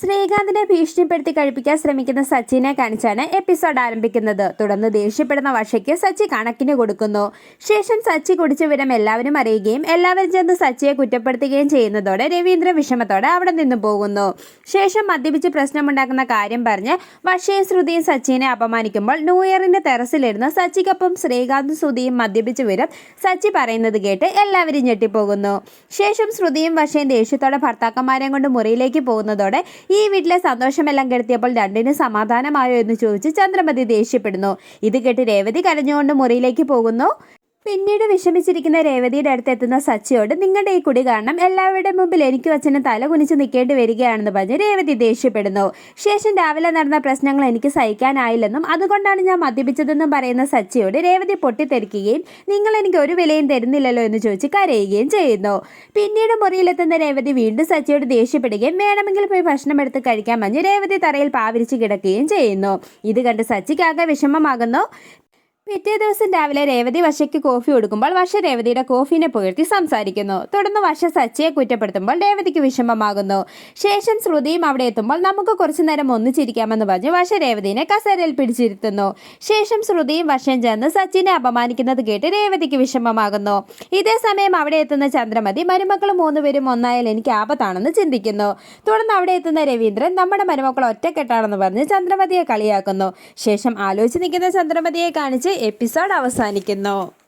ശ്രീകാന്തിനെ ഭീഷണിപ്പെടുത്തി കഴിപ്പിക്കാൻ ശ്രമിക്കുന്ന സച്ചിനെ കാണിച്ചാണ് എപ്പിസോഡ് ആരംഭിക്കുന്നത്. തുടർന്ന് ദേഷ്യപ്പെടുന്ന വർഷയ്ക്ക് സച്ചി കണക്കിന് കൊടുക്കുന്നു. ശേഷം സച്ചി കുടിച്ച വിവരം എല്ലാവരും അറിയുകയും എല്ലാവരും ചെന്ന് സച്ചിയെ കുറ്റപ്പെടുത്തുകയും ചെയ്യുന്നതോടെ രവീന്ദ്ര വിഷമത്തോടെ അവിടെ നിന്ന് പോകുന്നു. ശേഷം മദ്യപിച്ച് പ്രശ്നമുണ്ടാക്കുന്ന കാര്യം പറഞ്ഞ് വർഷയും ശ്രുതിയും സച്ചിനെ അപമാനിക്കുമ്പോൾ ന്യൂ ഇയറിന്റെ ടെറസിലിരുന്ന് സച്ചിക്കൊപ്പം ശ്രീകാന്തും ശ്രുതിയും മദ്യപിച്ച വിവരം സച്ചി പറയുന്നത് കേട്ട് എല്ലാവരും ഞെട്ടിപ്പോകുന്നു. ശേഷം ശ്രുതിയും വർഷയും ദേഷ്യത്തോടെ ഭർത്താക്കന്മാരെയും കൊണ്ട് മുറിയിലേക്ക് പോകുന്നതോടെ ഈ വീട്ടിലെ സന്തോഷമെല്ലാം കെടുത്തിയപ്പോൾ രണ്ടിനും സമാധാനമായോ എന്ന് ചോദിച്ച് ചന്ദ്രമതി ദേഷ്യപ്പെടുന്നു. ഇത് കേട്ട് രേവതി കരഞ്ഞുകൊണ്ട് മുറിയിലേക്ക് പോകുന്നു. പിന്നീട് വിഷമിച്ചിരിക്കുന്ന രേവതിയുടെ അടുത്ത് എത്തുന്ന സച്ചിയോട് നിങ്ങളുടെ ഈ കുടി കാരണം എല്ലാവരുടെ മുമ്പിൽ എനിക്ക് അച്ഛന് തല കുനിച്ച് നിൽക്കേണ്ടി വരികയാണെന്ന് പറഞ്ഞ് രേവതി ദേഷ്യപ്പെടുന്നു. ശേഷം രാവിലെ നടന്ന പ്രശ്നങ്ങൾ എനിക്ക് സഹിക്കാനായില്ലെന്നും അതുകൊണ്ടാണ് ഞാൻ മദ്യപിച്ചതെന്നും പറയുന്ന സച്ചിയോട് രേവതി പൊട്ടിത്തെറിക്കുകയും നിങ്ങൾ എനിക്ക് ഒരു വിലയും തരുന്നില്ലല്ലോ എന്ന് ചോദിച്ച് കരയുകയും ചെയ്യുന്നു. പിന്നീട് മുറിയിലെത്തുന്ന രേവതി വീണ്ടും സച്ചിയോട് ദേഷ്യപ്പെടുകയും വേണമെങ്കിൽ പോയി ഭക്ഷണം എടുത്ത് കഴിക്കാൻ പറഞ്ഞ് രേവതി തറയിൽ പാവിരിച്ച് കിടക്കുകയും ചെയ്യുന്നു. ഇത് കണ്ട് സച്ചിക്കാകെ വിഷമമാകുന്നു. പിറ്റേ ദിവസം രാവിലെ രേവതി വശയ്ക്ക് കോഫി കൊടുക്കുമ്പോൾ വശ രേവതിയുടെ കോഫിനെ പുകഴ്ത്തി സംസാരിക്കുന്നു. തുടർന്ന് വശ സച്ചയെ കുറ്റപ്പെടുത്തുമ്പോൾ രേവതിക്ക് വിഷമമാകുന്നു. ശേഷം ശ്രുതിയും അവിടെ എത്തുമ്പോൾ നമുക്ക് കുറച്ചു നേരം ഒന്നിച്ചിരിക്കാമെന്ന് പറഞ്ഞ് വശ രേവതിനെ കസേരയിൽ പിടിച്ചിരുത്തുന്നു. ശേഷം ശ്രുതിയും വശം ചേർന്ന് സച്ചിനെ അപമാനിക്കുന്നത് കേട്ട് രേവതിക്ക് വിഷമമാകുന്നു. ഇതേ സമയം അവിടെ എത്തുന്ന ചന്ദ്രമതി മരുമക്കൾ മൂന്നുപേരും ഒന്നായാൽ എനിക്ക് ആപത്താണെന്ന് ചിന്തിക്കുന്നു. തുടർന്ന് അവിടെ എത്തുന്ന രവീന്ദ്രൻ നമ്മുടെ മരുമക്കൾ ഒറ്റക്കെട്ടാണെന്ന് പറഞ്ഞ് ചന്ദ്രമതിയെ കളിയാക്കുന്നു. ശേഷം ആലോചിച്ച് നിൽക്കുന്ന ചന്ദ്രമതിയെ കാണിച്ച് എപ്പിസോഡ് അവസാനിക്കുന്നു.